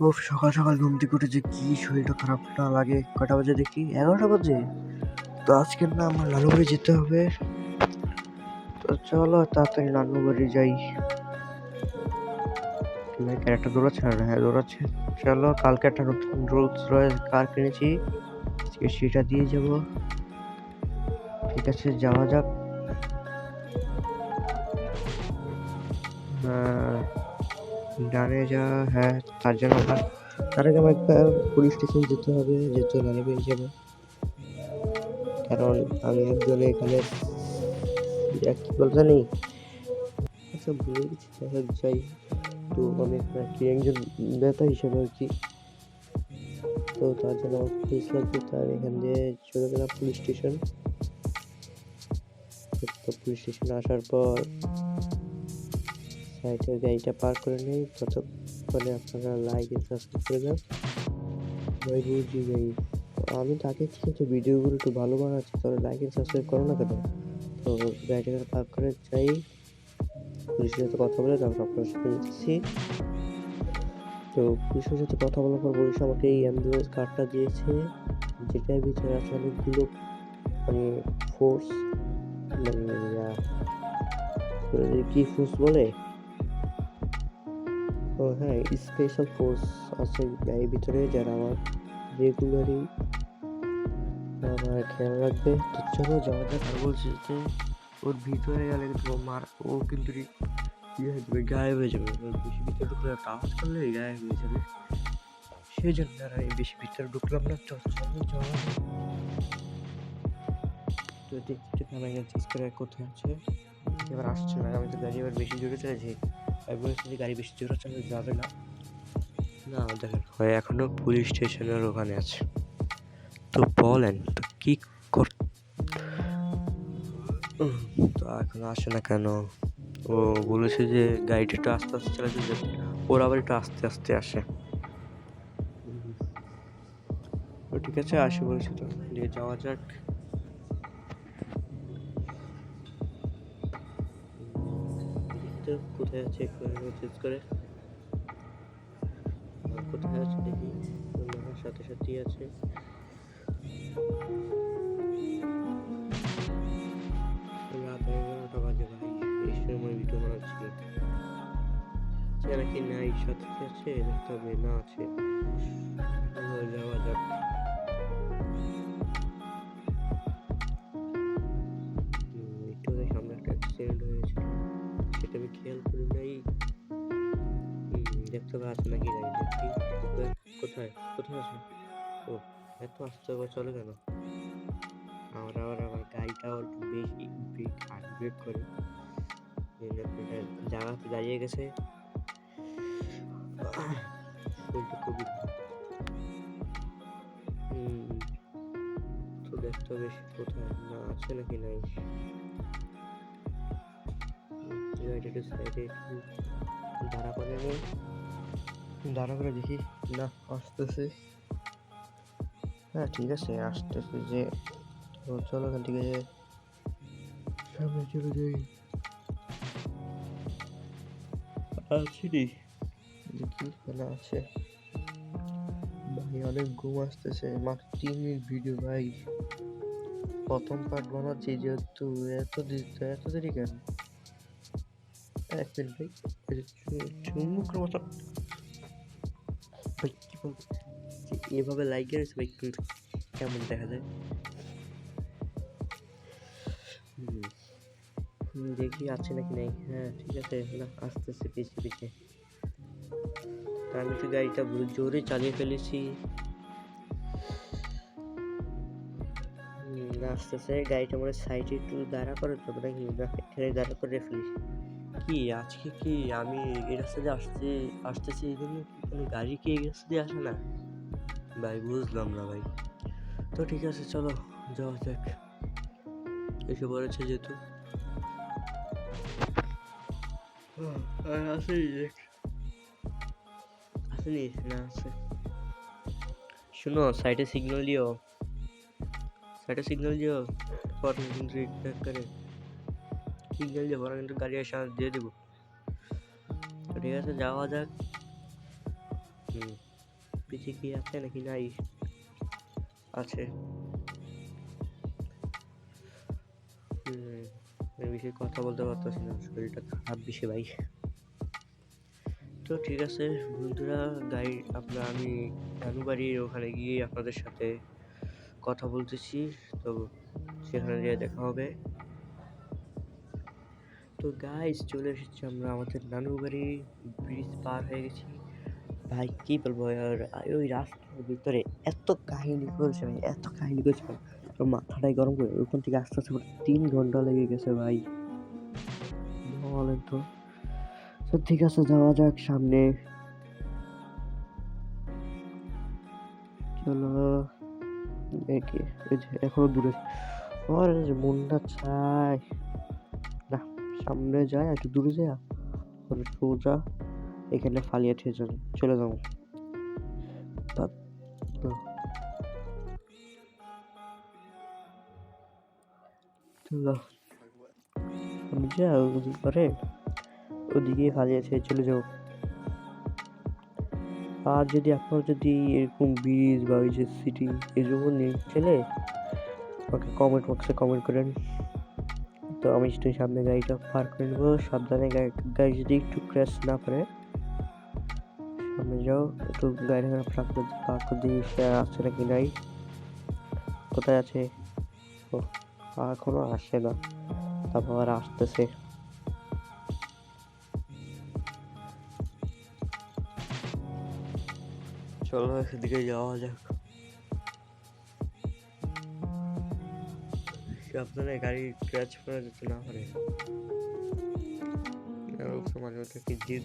ও সকাল সকাল ঘুম থেকে উঠে যে কি শরীরটা খারাপ না লাগে কটা বাজে দেখি? এগারোটা বাজে। তো আজকে না আমার নানু বাড়ি যেতে হবে। তো চলো তাড়াতাড়ি নানু বাড়ি যাই ক্যারেক্টার দৌড়াচ্ছে না হ্যাঁ দৌড়াচ্ছে চলো কালকে একটা নতুন রোলস রয়েস কার কিনেছি? সেটা দিয়ে যাব। ঠিক আছে যাওয়া যাক। আহ, ডানে যা হ্যাঁ তার জন্য আমার তার আগে আমার একটা পুলিশ স্টেশন যেতে হবে যেহেতু নানি পেয়ে যাবে কারণ আমি একজন এখানে কি বল জানি? আচ্ছা ভুলে গেছি যাই হোক যাই। তো আমি কি একজন নেতা হিসেবে আর কি তো তার জন্য আমার পুলিশ লাগবে তার এখান দিয়ে চলে গেলাম পুলিশ স্টেশন তো পুলিশ স্টেশনে আসার পর সাইডের গাড়িটা পার করে নেই। ততক্ষণে আপনারা লাইক সাবস্ক্রাইব করে দেন। ভাই বুঝি ভাই আমি তাকে ঠিক আছে ভিডিওগুলো একটু ভালো বানাচ্ছি, তাহলে লাইক সাবস্ক্রাইব করো না কেন? তো গাড়িটা পার করে যাই পুলিশের সাথে কথা বলে তারপর আপনার সাথে নিচ্ছি তো পুলিশের সাথে কথা বলার পর পুলিশ আমাকে এই অ্যাম্বুলেন্স কার্ডটা দিয়েছে। যেটার ভিতরে আছে অনেকগুলো মানে ফোর্স মানে কি ফোর্স বলে? ও হ্যাঁ স্পেশাল ফোর্স আছে এর ভিতরে যারা আমার রেগুলারই আমার খেয়াল রাখবে। তো চলো যাওয়া আর বলছি যে ওর ভিতরে গেলে কিন্তু মার, ও কিন্তু ইয়ে হয়ে যাবে গায়েব হয়ে যাবে। বেশি ভিতরে ঢুকলে একটা আওয়াজ করলে গায়েব হয়ে যাবে। সেই জন্য আর আমি বেশি ভিতরে ঢুকলাম না। চল চলো যাওয়া তো দেখতে আমি করে কোথায় আছে এবার আসছে না, আমি তো গাড়ি এবার বেশি জোরে চলেছি আমি বলেছি গাড়ি বেশি জোরে চালালে যাবে না। না, দেখেন, হয় এখনও পুলিশ স্টেশনের ওখানে আছে। তো বলেন, তো কি কর তো এখন আসে না কেন? ও বলেছে যে গাড়িটা একটু আস্তে আস্তে চালাতে ওর আবার একটু আস্তে আস্তে আসে। ঠিক আছে, আসি বলেছে তো। দিয়ে যাওয়া যাক। কোথায় আছে মেসেজ করে। কোথায় আছে দেখি। সাথে সাথেই আছে। রাত এগারোটা বাজে ভাই। এই সময় ভিডিও বানাচ্ছিল সে নাকি নাই, সাথে আছে, দেখতে হবে, না আছে যাওয়া যাক। সেটা আমি খেয়াল করি নাই। দেখতে আছে নাকি জানি। দেখি কোথায় কোথায় আছে? ও, এত আস্তে করে চলে কেন? আমার আবার আমার গাড়িটা একটু বেশি ব্রেক করে। জায়গাতে দাঁড়িয়ে গেছে। খুবই তো দেখতে হবে কোথায়? না, আছে নাকি নাই? গাড়িটা একটু সাইডে দাঁড়া করে নেই দাঁড়া করে দেখি। না, আসতেছে। হ্যাঁ ঠিক আছে, আসতেছে যে তো চলো এখান থেকে সামনে চলে যাই। আছি রে। দেখি, এখানে আছে। ভাই, অনেক ঘুম আসতেছে। মাত্র তিন মিনিট ভিডিও ভাই। প্রথম পার্ট বানাচ্ছি যেহেতু, এত এত দেরি কেন? এক মিনিট ভাই চুমুকের মতো ভাই কি বলব এভাবে লাইক রয়েছে ভাই কিন্তু কেমন দেখা যায়? দেখি আছে নাকি নাই। হ্যাঁ ঠিক আছে, না, আসতেছে পিছিয়ে পিছিয়ে তা আমি তো গাড়িটা জোরে চালিয়ে ফেলেছি। না আসতেছে, গাড়িটা মনে সাইডে একটু দাঁড়া করে তো নাকি এখানে দাঁড়া করে ফেলিস কি আজকে কি আমি এই রাস্তা দিয়ে আসতে, আসতেছি এই জন্য কোনো গাড়ি কি এই রাস্তা দিয়ে আসে না? ভাই বুঝলাম না ভাই। তো ঠিক আছে, চলো যাওয়া যাক। এসে পড়েছে যেহেতু। আসেনি আসেনি না? আছে। শুনো সাইডে সিগন্যাল দিও। সাইডে সিগন্যাল দিও। পরে করে। সিগন্যাল দিয়ে পরে কিন্তু গাড়ি এসে দিয়ে দেবো। ঠিক আছে, যাওয়া যাক। হুম, পিছে কি আছে নাকি নাই? আছে। আমি কথা বলতে পারতেছি না, শরীরটা খারাপ বেশি ভাই। তো ঠিক আছে, বন্ধুরা, গাড়ি আপনার আমি নানুবাড়ির ওখানে গিয়ে আপনাদের সাথে কথা বলতেছি। তো সেখানে গিয়ে দেখা হবে। তো গাইজ চলে এসেছি আমরা আমাদের নানু বাড়ি ব্রিজ পার হয়ে গেছি। ভাই কি বলব আর ওই রাস্তার ভিতরে এত কাহিনী করেছে ভাই এত কাহিনী করেছে ভাই, মাথাটাই গরম করে ওখান থেকে আস্তে আস্তে তিন ঘণ্টা লেগে গেছে ভাই। বলেন তো? ঠিক আছে যাওয়া যাক সামনে। চলো দেখি এখনও দূরে। আমার মনটা চায় না সামনে যায় একটু দূরে যায় ওর সোজা এখানে ফালিয়ে ঠিক চলে যাব। আমি যা করে ওদিকে ফালিয়ে ছেড়ে চলে যাব। আর যদি আপনার যদি এরকম ব্রিজ বা ওই যে সিটি এরকম নিয়ে, চলে আমাকে কমেন্ট বক্সে কমেন্ট করেন। তো আমি একটু সামনে গাড়িটা পার করে নেব, সাবধানে গাড়ি গাড়ি যদি একটু ক্র্যাশ না করে, সামনে যাও, একটু গাড়িটা পার্ক করে পার্ক করে দিয়ে আসছে নাকি নাই? কোথায় আছে? ও এখনও আসে না, তারপর আবার আসতেছে। চলো সেদিকে যাওয়া যাক। সাবধানে গাড়ি ক্র্যাচ করা যেতে না পারে মাঝে মধ্যে কি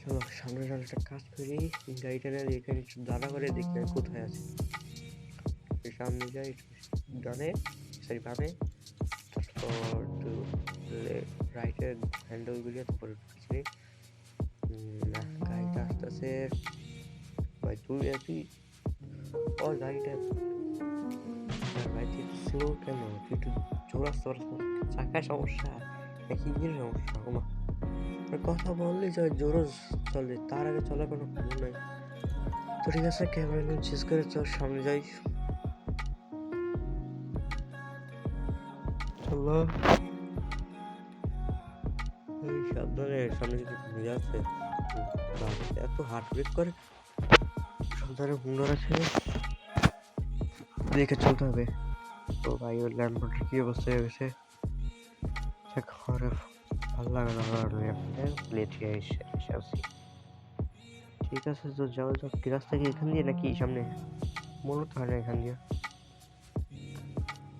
চলো, সামনে সামনে একটা কাজ করি। গাড়িটা নিয়ে এখানে একটু দাঁড়া করে দেখি আমি কোথায় আছে। সামনে যাই ডানে সরি বামে। তারপর একটু রাইটে হ্যান্ডেল গুলিয়ে তারপর না, গাড়িটা আসতেছে। ভাই, তুই ও, গাড়িটা। ভাই তুই স্লো কেন? একটু জোর পারছ চাকায় সমস্যা, নাকি ইঞ্জিনের সমস্যা? ওমা। কথা বললে যে জোরও চলে, তার আগে চলার কোনো খবর নাই। তো ঠিক আছে ক্যামেরা নিয়ে শেষ করে চল, সামনে যাই। চলো সাবধানে, সামনে যদি ঘুরে যাচ্ছে এত হার্ট ব্রেক করে। সাবধানে হুন্ডা আছে। দেখে চলতে হবে। তো ভাই ওর ল্যান্ডপোর্টের কি অবস্থা হয়ে গেছে? ঘরে ভালো লাগে না লেট হয়ে এসে ঠিক আছে তো যাওয়া যাক কি রাস্তা কি এখান দিয়ে নাকি সামনে? মনে হতে হয় না এখান দিয়ে।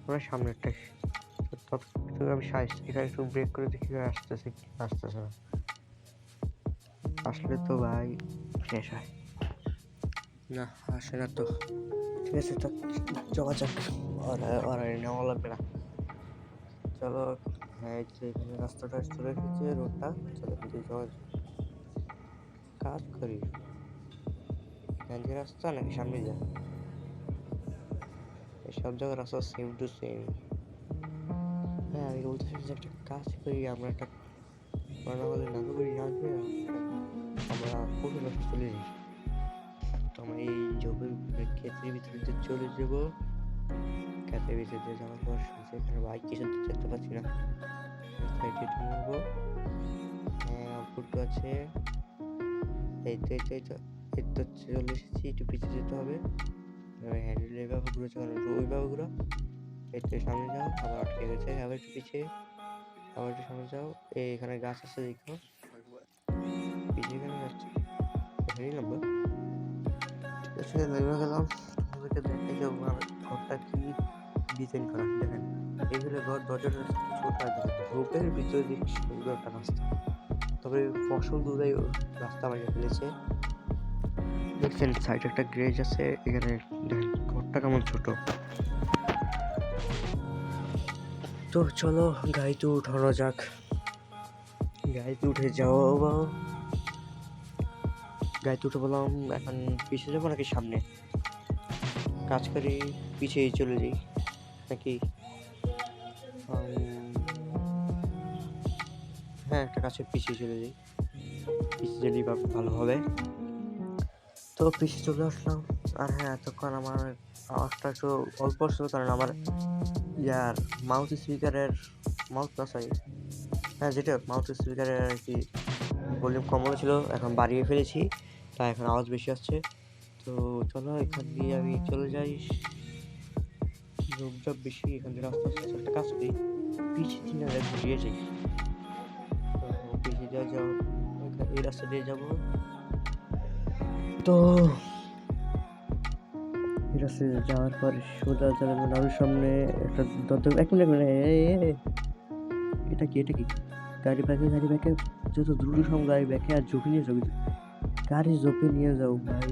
আমরা সামনেরটাই তো আমি সাইজ এখানে একটু ব্রেক করে দেখি আসতেছে কি আসতেছে না। আসলে তো ভাই শেষ হয়। না, আসে না তো। ঠিক আছে, তো যাওয়া যাক আর নেওয়া লাগবে না। চলো হ্যাঁ এখানে রাস্তাটা চলে এসেছে, রোডটা। চলো কিন্তু যাওয়া কাজ করি। রাস্তা নাকি সামনে যা সব জায়গায় রাস্তা সেম টু সেম হ্যাঁ আমি বলতেছি যে একটা কাজ করি, আমরা একটা আমরা আমাদের বাড়ি আসবে আমরা খুবই চলে যাই এই জমির ক্ষেতের ভিতরে চলে যাব ক্ষেতের ভিতরে যাওয়ার পর সেখানে বাইক কিছু দেখতে পাচ্ছি না। সাইডে ফুটো আছে। এই তো এই তো এই তো চলে এসেছি, একটু পিছিয়ে যেতে হবে। হ্যান্ডেল এইভাবে ঘুরো এই তো সামনে যাও, আবার আটকে গেছে, আবার একটু পিছিয়ে আবার একটু সামনে যাও। এই এখানে গাছ আছে, দেখো। পিছিয়ে কেন যাচ্ছে? এখানেই আছে নেমে গেলাম। দেখাই যাব আমার ঘরটা কি ডিজাইন করা। দেখেন এইগুলো ঘর, দরজাটা ছোট আর ভিতরে সুন্দর একটা রাস্তা। তবে ফসল দুধাই রাস্তা বানিয়ে ফেলেছে। দেখছেন, সাইডে একটা গ্রেজ আছে, এখানে দেখেন, ঘরটা কেমন ছোট। তো চলো, গাড়িতে উঠানো যাক। গাড়িতে উঠে যাও গাড়িতে উঠে বললাম, এখন পিছিয়ে যাব নাকি সামনে? কাজ করি পিছিয়ে চলে যাই, নাকি? হ্যাঁ একটা কাছে পিছিয়ে চলে যাই। পিছিয়ে গেলেই ভালো হবে। তো পিছিয়ে চলে আসলাম। আর হ্যাঁ এতক্ষণ আমার আওয়াজটা একটু অল্প ছিল, কারণ আমার ইয়ার মাউথ স্পিকারের মাউথ না সরি হ্যাঁ যেটা মাউথ স্পিকারের আর কি ভলিউম কম ছিল এখন বাড়িয়ে ফেলেছি। তাই এখন আওয়াজ বেশি আসছে। তো চলো, এখান দিয়ে আমি চলে যাই। লোকজন বেশি, এখান থেকে আস্তে আস্তে একটা কাজ করি। পিছিয়ে দিনে ঘুরিয়ে যাই। তো পিছিয়ে দিয়ে যাও এই রাস্তা দিয়ে যাব। তো এই রাস্তা দিয়ে যাওয়ার পর সোজা যাবে নামের সামনে একটা দরজা। এক মিনিট এক মিনিট। এটা কি এটা কি? গাড়ি ব্যাকে গাড়ি ব্যাকে যত দ্রুত সম্ভব গাড়ি ব্যাকে আর ঝুঁকি নিয়ে যাও গাড়ি জোপে নিয়ে যাও ভাই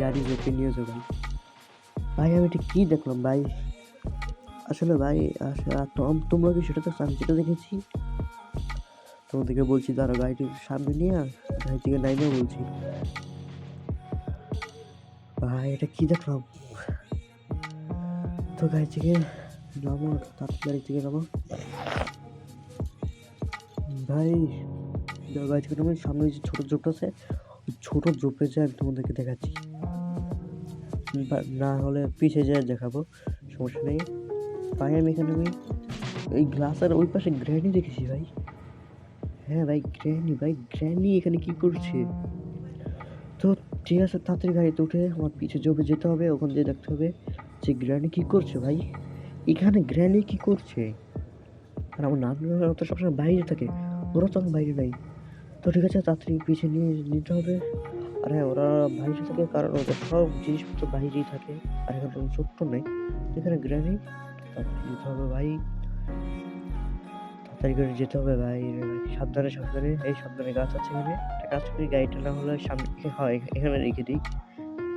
গাড়ি জোপে নিয়ে যাও ভাই ভাই আমি এটা কি দেখলাম ভাই? আসলে ভাই তোমরা কি সেটা তো আমি যেটা দেখেছি? তোমাদেরকে বলছি দাঁড়া গাড়িটি সামনে নিয়ে। গাড়ি থেকে নাইমেও বলছি। ভাই, এটা কি দেখলাম? তো গাড়ি থেকে নামো তার গাড়ি থেকে নামো। ভাই যাও গাড়ি সামনে যে ছোটো জোপটা আছে, ওই ছোটো জোপে যে আমি তোমাদেরকে দেখাচ্ছি। না হলে পিছিয়ে যায় দেখাবো, সমস্যা নেই। ভাই আমি এখানে আমি এই গ্লাসের ওই পাশে গ্র্যানি দেখেছি ভাই। হ্যাঁ ভাই, গ্র্যানি ভাই, গ্র্যানি এখানে কি করছে? তো ঠিক আছে, তাড়াতাড়ি গাড়িতে উঠে আমার পিছে জবে যেতে হবে, ওখান দিয়ে দেখতে হবে যে গ্র্যানি কি করছে ভাই। এখানে গ্র্যানি কি করছে? আর আমার নাতনিরা তো সবসময় বাইরে থাকে, ওরা তো আমার বাইরে নাই। তো ঠিক আছে, তাড়াতাড়ি পিছিয়ে নিয়ে নিতে হবে। আর হ্যাঁ ওরা বাইরে থাকে, কারণ ওদের সব জিনিসপত্র বাইরেই থাকে। আর এখানে কোনো ছোট্ট নেই, এখানে গ্র্যানি তাড়াতাড়ি যেতে হবে ভাই। তাড়াতাড়ি করে যেতে হবে ভাই, সাবধানে সাবধানে। এই সাবধানে গাছ আছে এখানে। একটা কাজ করি, গাড়িটা না হলে সামনে, হয় এখানে রেখে দিই।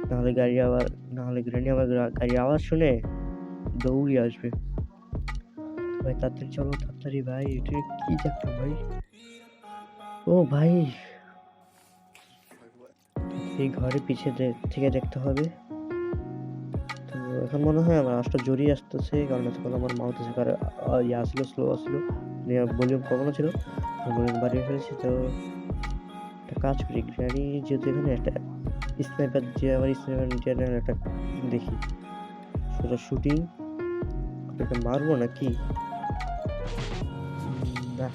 নাহলে গাড়ি আবার, নাহলে গ্রানি আবার গা- গাড়ির আওয়াজ শুনে দৌড়িয়ে আসবে। ভাই, তাড়াতাড়ি চলো, তাড়াতাড়ি ভাই, এটা কি দেখলাম ভাই? ও ভাই। এই ঘরে পিছিয়ে থেকে দেখতে হবে। তো এখন মনে হয় আমার আশটা জড়িয়ে আসতেছে, কারণ এতক্ষণ আমার মাউথ স্পিকার ইয়ে আসলো স্লো আসলো। ভলিউম কমানো ছিল ভলিউম বাড়িয়ে ফেলেছি, তো একটা কাজ করি গ্র্যানি যেহেতু এখানে একটা স্নাইপার যে আমার স্নাইপার চ্যানেল একটা দেখি। সেটা শুটিং ওটাকে মারবো না কি না।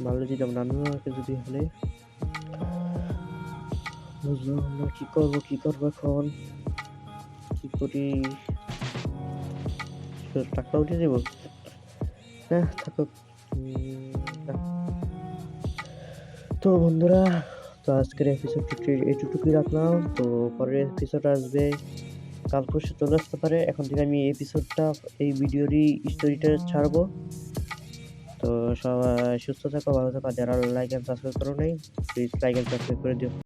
আমার নানু আমাকে যদি হলে বুঝলাম না কি করব কি করব এখন? কি করি? টাকা উঠিয়ে দেবো? না থাকুক। উম, তো বন্ধুরা তো আজকের এপিসোডটি এইটুকুই রাখলাম। তো পরের এপিসোড আসবে। কাল পরশু চলে আসতে পারে। এখন থেকে আমি এপিসোডটা এই ভিডিওরই স্টোরিটা ছাড়বো। তো সবাই সুস্থ থাকো, ভালো থাকো, যারা লাইক অ্যান্ড সাবস্ক্রাইব করো নাই প্লিজ লাইক অ্যান্ড সাবস্ক্রাইব করে দিও।